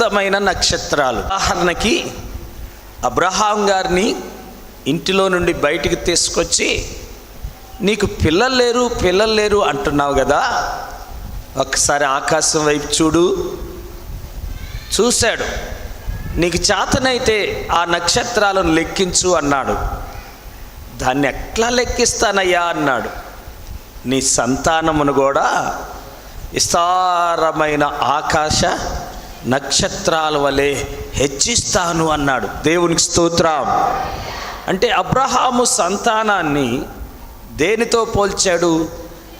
అద్భుతమైన నక్షత్రాలు. ఉదాహరణకి అబ్రహాం గారిని ఇంటిలో నుండి బయటికి తీసుకొచ్చి నీకు పిల్లలు లేరు పిల్లలు లేరు అంటున్నావు కదా. ఒకసారి ఆకాశం వైపు చూడు. చూశాడు. నీకు చేతనైతే ఆ నక్షత్రాలను లెక్కించు అన్నాడు. దాన్ని ఎట్లా లెక్కిస్తానయ్యా? అన్నాడు. నీ సంతానమును కూడా విస్తారమైన ఆకాశ నక్షత్రాల వలె హెచ్చిస్తాను అన్నాడు. దేవునికి స్తోత్రం. అంటే అబ్రహాము సంతానాన్ని దేనితో పోల్చాడు?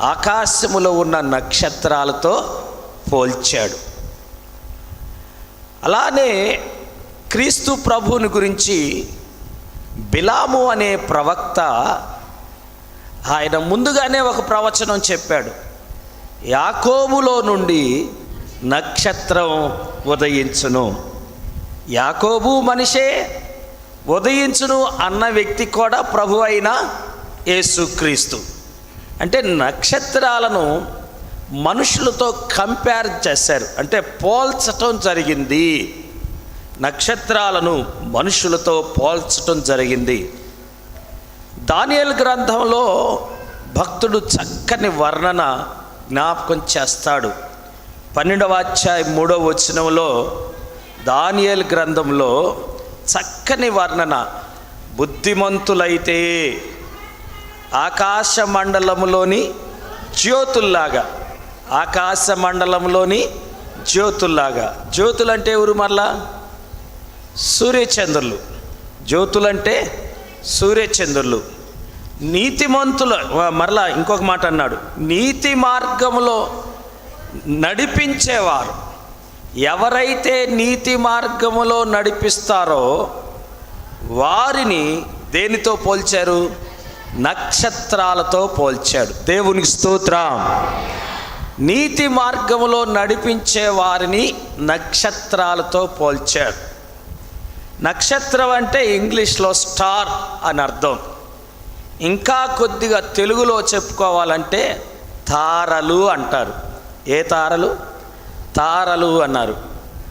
ఆకాశములో ఉన్న నక్షత్రాలతో పోల్చాడు. అలానే క్రీస్తు ప్రభువుని గురించి బిలాము అనే ప్రవక్త ఆయన ముందుగానే ఒక ప్రవచనం చెప్పాడు. యాకోబులో నుండి నక్షత్రం ఉదయించును. యాకోబు మనిషే ఉదయించును అన్న వ్యక్తి కూడా ప్రభు అయిన యేసుక్రీస్తు. అంటే నక్షత్రాలను మనుషులతో కంపేర్ చేశారు. అంటే పోల్చటం జరిగింది. నక్షత్రాలను మనుషులతో పోల్చటం జరిగింది. దానియల్ గ్రంథంలో భక్తుడు చక్కని వర్ణన జ్ఞాపకం చేస్తాడు. పన్నెండవ అధ్యాయం మూడవ వచనంలో దానియల్ గ్రంథంలో చక్కని వర్ణన. బుద్ధిమంతులైతే ఆకాశ మండలంలోని జ్యోతుల్లాగా. ఆకాశ మండలంలోని జ్యోతుల్లాగా. జ్యోతులంటే ఎవరు మరలా? సూర్యచంద్రులు. జ్యోతులంటే సూర్యచంద్రులు. నీతిమంతుల మరలా ఇంకొక మాట అన్నాడు. నీతి మార్గంలో నడిపించేవారు. ఎవరైతే నీతి మార్గములో నడిపిస్తారో వారిని దేనితో పోల్చారు? నక్షత్రాలతో పోల్చాడు. దేవునికి స్తోత్రం. నీతి మార్గములో నడిపించే వారిని నక్షత్రాలతో పోల్చాడు. నక్షత్రం అంటే ఇంగ్లీష్లో స్టార్ అని అర్థం. ఇంకా కొద్దిగా తెలుగులో చెప్పుకోవాలంటే తారలు అంటారు. ఏ తారలు? తారలు అన్నారు.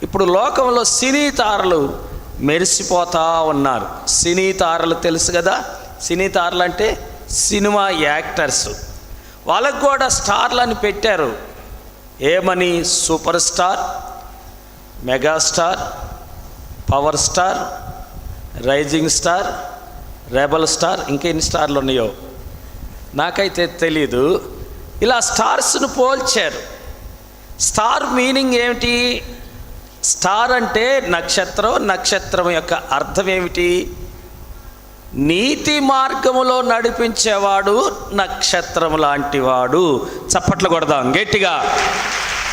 ఇప్పుడు లోకంలో సినీ తారలు మెరిసిపోతా ఉన్నారు. సినీ తారలు తెలుసు కదా? సినీ తారలు అంటే సినిమా యాక్టర్స్. వాళ్ళకు కూడా స్టార్లని పెట్టారు. ఏమని? Super star megastar power star rising star rebel star ఇంకెన్ని స్టార్లు ఉన్నాయో? నాకైతే తెలీదు. ఇలా స్టార్స్ను పోల్చారు. స్టార్ మీనింగ్ ఏమిటి? స్టార్ అంటే నక్షత్రం నక్షత్రం యొక్క అర్థం ఏమిటి? నీతి మార్గములో నడిపించేవాడు నక్షత్రం లాంటివాడు చప్పట్లు కొడదాం గట్టిగా.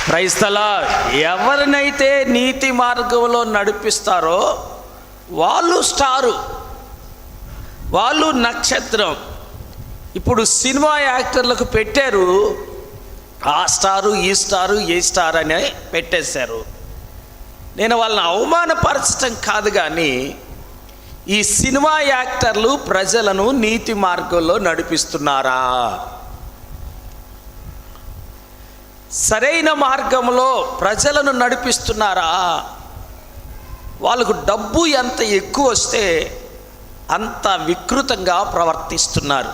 క్రైస్తలా ఎవరినైతే నీతి మార్గంలో నడిపిస్తారో వాళ్ళు స్టారు. వాళ్ళు నక్షత్రం. ఇప్పుడు సినిమా యాక్టర్లకు పెట్టారు. స్టారు ఈ స్టారు ఏ స్టార్ అని పెట్టేశారు. నేను వాళ్ళని అవమానపరచటం కాదు కానీ ఈ సినిమా యాక్టర్లు ప్రజలను నీతి మార్గంలో నడిపిస్తున్నారా? సరైన మార్గంలో ప్రజలను నడిపిస్తున్నారా? వాళ్ళకు డబ్బు ఎంత ఎక్కువ వస్తే అంత వికృతంగా ప్రవర్తిస్తున్నారు.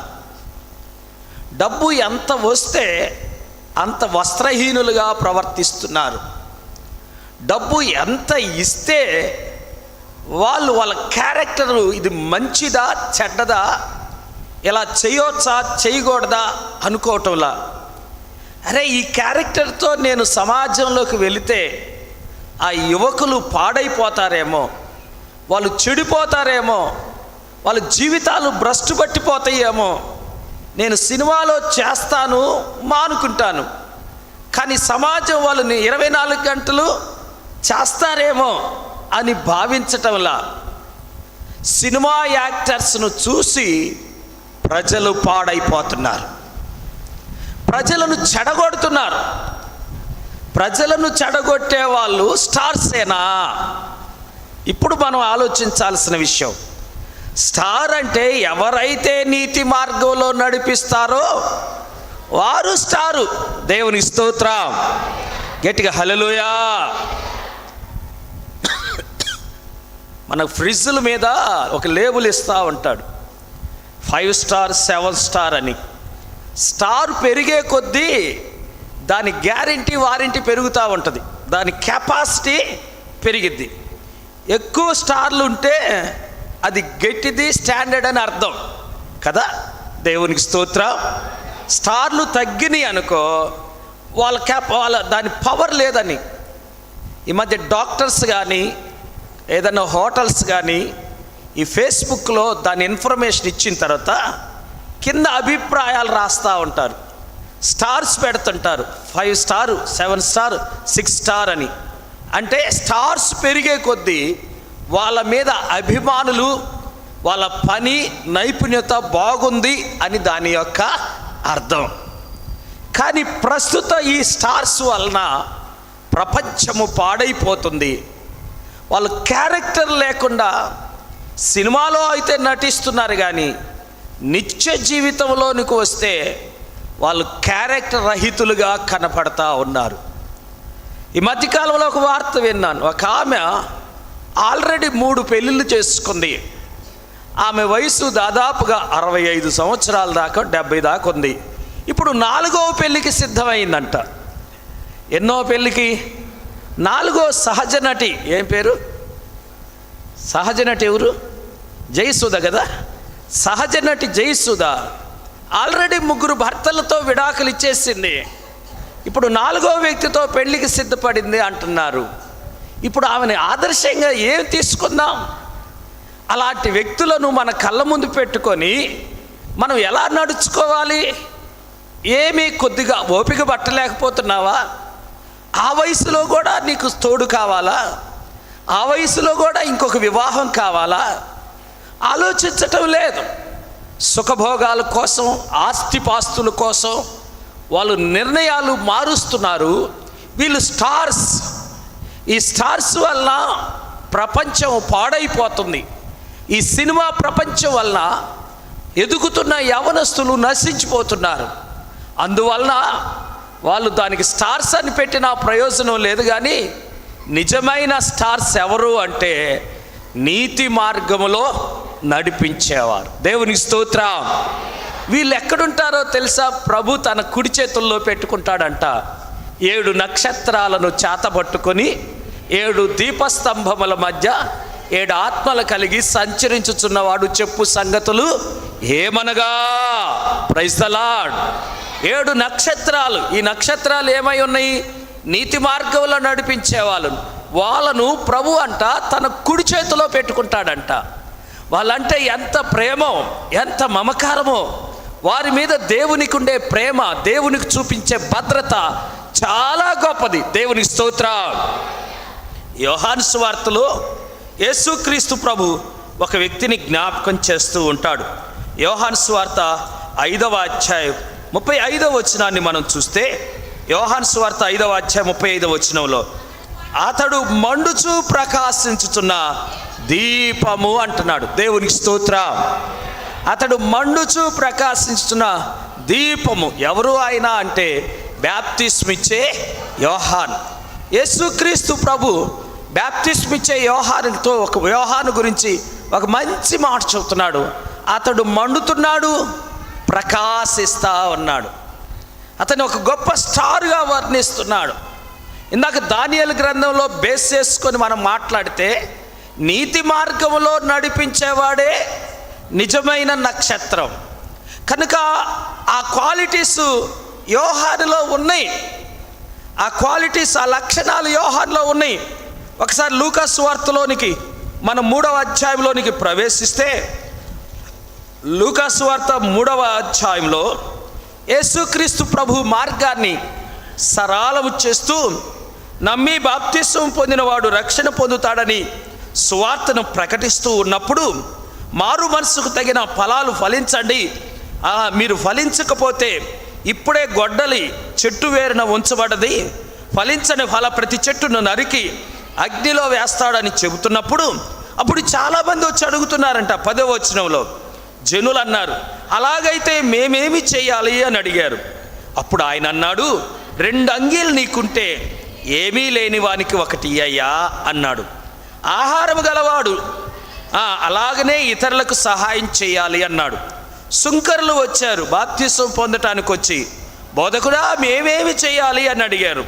డబ్బు ఎంత వస్తే అంత వస్త్రహీనులుగా ప్రవర్తిస్తున్నారు. డబ్బు ఎంత ఇస్తే వాళ్ళు వాళ్ళ క్యారెక్టరు ఇది మంచిదా చెడ్డదా ఇలా చేయొచ్చా చేయకూడదా అనుకోవటంలా. అరే ఈ క్యారెక్టర్తో నేను సమాజంలోకి వెళితే ఆ యువకులు పాడైపోతారేమో వాళ్ళు చెడిపోతారేమో వాళ్ళ జీవితాలు భ్రష్టు పట్టిపోతాయేమో నేను సినిమాలో చేస్తాను మానుకుంటాను. కానీ సమాజం వాళ్ళని ఇరవై నాలుగు గంటలు చేస్తారేమో అని భావించటంలా సినిమా యాక్టర్స్ను చూసి ప్రజలు పాడైపోతున్నారు. ప్రజలను చెడగొడుతున్నారు. ప్రజలను చెడగొట్టే వాళ్ళు స్టార్సేనా ఇప్పుడు మనం ఆలోచించాల్సిన విషయం స్టార్ అంటే ఎవరైతే నీతి మార్గంలో నడిపిస్తారో వారు స్టారు. దేవుని స్తోత్రం. గట్టిగా హలలుయా మన ఫ్రిడ్జ్ల మీద ఒక లేబుల్ ఇస్తూ ఉంటాడు. ఫైవ్ స్టార్ సెవెన్ స్టార్ అని. స్టార్ పెరిగే కొద్దీ దాని గ్యారంటీ వారంటీ పెరుగుతూ ఉంటుంది. దాని కెపాసిటీ పెరిగిద్ది. ఎక్కువ స్టార్లు ఉంటే అది గట్టిది స్టాండర్డ్ అని అర్థం. కదా? దేవునికి స్తోత్రం. స్టార్లు తగ్గినాయి అనుకో వాళ్ళ క్యాప్ వాళ్ళ దాని పవర్ లేదని. ఈ మధ్య డాక్టర్స్ కానీ ఏదైనా హోటల్స్ కానీ ఈ ఫేస్బుక్లో దాని ఇన్ఫర్మేషన్ ఇచ్చిన తర్వాత కింద అభిప్రాయాలు రాస్తూ ఉంటారు. స్టార్స్ పెడుతుంటారు. Five star seven star six star అని. అంటే స్టార్స్ పెరిగే కొద్దీ వాళ్ళ మీద అభిమానులు వాళ్ళ పని నైపుణ్యత బాగుంది అని దాని యొక్క అర్థం. కానీ ప్రస్తుత ఈ స్టార్స్ వలన ప్రపంచము పాడైపోతుంది. వాళ్ళు క్యారెక్టర్ లేకుండా సినిమాలో అయితే నటిస్తున్నారు కానీ నిత్య జీవితంలోనికి వస్తే వాళ్ళు క్యారెక్టర్ రహితులుగా కనపడతా ఉన్నారు. ఈ మధ్యకాలంలో ఒక వార్త విన్నాను. ఒక ఆమె ఆల్రెడీ మూడు పెళ్ళిళ్ళు చేసుకుంది. ఆమె వయసు దాదాపుగా అరవై ఐదు సంవత్సరాల దాకా డెబ్బై దాకా ఉంది. ఇప్పుడు నాలుగవ పెళ్ళికి సిద్ధమైందంట. ఎన్నో పెళ్ళికి? నాలుగో సహజ నటి. ఏం పేరు? సహజ నటి ఎవరు? జయసుధ కదా? సహజ నటి జయసుధ. ఆల్రెడీ ముగ్గురు భర్తలతో విడాకులు ఇచ్చేసింది. ఇప్పుడు నాలుగో వ్యక్తితో పెళ్ళికి సిద్ధపడింది అంటున్నారు. ఇప్పుడు ఆమెని ఆదర్శంగా ఏం తీసుకుందాం? అలాంటి వ్యక్తులను మన కళ్ళ ముందు పెట్టుకొని మనం ఎలా నడుచుకోవాలి? ఏమీ కొద్దిగా ఓపిక పట్టలేకపోతున్నావా? ఆ వయసులో కూడా నీకు తోడు కావాలా? ఆ వయసులో కూడా ఇంకొక వివాహం కావాలా? ఆలోచించటం లేదు. సుఖభోగాల కోసం ఆస్తిపాస్తుల కోసం వాళ్ళు నిర్ణయాలు మారుస్తున్నారు. వీళ్ళు స్టార్స్. ఈ స్టార్స్ వల్ల ప్రపంచం పాడైపోతుంది. ఈ సినిమా ప్రపంచం వలన ఎదుగుతున్న యవనస్తులు నశించిపోతున్నారు. అందువలన వాళ్ళు దానికి స్టార్స్ అని పెట్టిన ప్రయోజనం లేదు కానీ నిజమైన స్టార్స్ ఎవరు అంటే నీతి మార్గములో నడిపించేవారు. దేవుని స్తోత్రం. వీళ్ళు ఎక్కడుంటారో తెలుసా? ప్రభు తన కుడి చేతుల్లో పెట్టుకుంటాడంట. ఏడు నక్షత్రాలను చేతబట్టుకొని ఏడు దీపస్తంభముల మధ్య ఏడు ఆత్మలు కలిగి సంచరించుచున్నవాడు చెప్పు సంగతులు ఏమనగా? ప్రైస్తలాడ్ ఏడు నక్షత్రాలు. ఈ నక్షత్రాలు ఏమై ఉన్నాయి? నీతి మార్గంలో నడిపించే వాళ్ళను. వాళ్ళను ప్రభు అంట తన కుడి చేతిలో పెట్టుకుంటాడంట. వాళ్ళంటే ఎంత ప్రేమో ఎంత మమకారమో. వారి మీద దేవునికి ఉండే ప్రేమ దేవునికి చూపించే భద్రత చాలా గొప్పది. దేవునికి స్తోత్ర. యోహాను వార్తలో యేసుక్రీస్తు ప్రభు ఒక వ్యక్తిని జ్ఞాపకం చేస్తూ ఉంటాడు. యోహాను వార్త ఐదవ అధ్యాయం ముప్పై ఐదవ వచనాన్ని మనం చూస్తే యోహాను వార్త ఐదవ అధ్యాయం ముప్పై ఐదవ వచనంలో అతడు మండుచు ప్రకాశించుతున్న దీపము అంటున్నాడు. దేవునికి స్తోత్ర. అతడు మండుచు ప్రకాశించుతున్న దీపము ఎవరు ఆయన అంటే బ్యాప్తిస్మిచ్చే యోహాన్. యేసుక్రీస్తు ప్రభు బ్యాప్టిస్ట్ ఇచ్చే వ్యవహారంతో ఒక వ్యవహారం గురించి ఒక మంచి మాట చెబుతున్నాడు. అతడు మండుతున్నాడు ప్రకాశిస్తా ఉన్నాడు. అతను ఒక గొప్ప స్టార్గా వర్ణిస్తున్నాడు. ఇందాక దానియలు గ్రంథంలో బేస్ చేసుకొని మనం మాట్లాడితే నీతి మార్గంలో నడిపించేవాడే నిజమైన నక్షత్రం. కనుక ఆ క్వాలిటీస్ యోహానులో ఉన్నాయి. ఆ క్వాలిటీస్ ఆ లక్షణాలు యోహాన్లో ఉన్నాయి. ఒకసారి లూకాస్ వార్తలోనికి మన మూడవ అధ్యాయంలోనికి ప్రవేశిస్తే లూకాస్ వార్త మూడవ అధ్యాయంలో యేసుక్రీస్తు ప్రభు మార్గాన్ని సరళము చేస్తూ నమ్మి బాప్తిస్వం పొందినవాడు రక్షణ పొందుతాడని సువార్తను ప్రకటిస్తూ ఉన్నప్పుడు మారు మనసుకు తగిన ఫలాలు ఫలించండి. మీరు ఫలించకపోతే ఇప్పుడే గొడ్డలి చెట్టు వేరున ఉంచబడది. ఫలించని ఫల ప్రతి చెట్టును నరికి అగ్నిలో వేస్తాడని చెబుతున్నప్పుడు అప్పుడు చాలామంది వచ్చి అడుగుతున్నారంట పదో వచనంలో. జనులు అన్నారు అలాగైతే మేమేమి చేయాలి? అని అడిగారు. అప్పుడు ఆయన అన్నాడు రెండు అంగీలు నీకుంటే ఏమీ లేని వానికి ఒకటి అయ్యా అన్నాడు. ఆహారం గలవాడు అలాగనే ఇతరులకు సహాయం చేయాలి అన్నాడు. సుంకర్లు వచ్చారు బాప్తిసం పొందటానికి వచ్చి బోధకుడా మేమేమి చేయాలి? అని అడిగారు.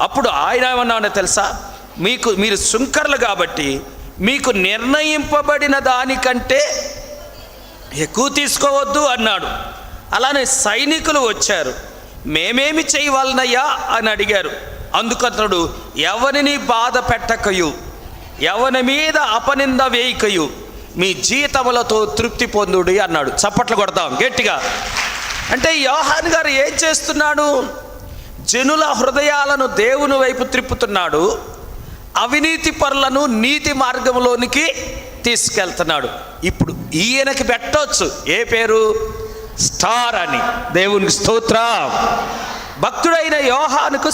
అప్పుడు ఆయన ఏమన్నా తెలుసా? మీకు మీరు సుంకర్లు కాబట్టి మీకు నిర్ణయింపబడిన దానికంటే ఎక్కువ తీసుకోవద్దు అన్నాడు. అలానే సైనికులు వచ్చారు. మేమేమి చేయవలనయ్యా? అని అడిగారు. అందుకతడు ఎవరిని బాధ పెట్టకయు? ఎవని మీద అపనింద వేయకయు? మీ జీతములతో తృప్తి పొందుడి అన్నాడు. చప్పట్లు కొడతాం గట్టిగా. అంటే యోహాన్ గారు ఏం చేస్తున్నాడు? జనుల హృదయాలను దేవుని వైపు త్రిప్పుతున్నాడు. అవినీతి పరులను నీతి మార్గంలోనికి తీసుకెళ్తున్నాడు. ఇప్పుడు ఈయనకి పెట్టవచ్చు ఏ పేరు? స్టార్ అని. దేవునికి స్తోత్రం. భక్తుడైన యోహానుకు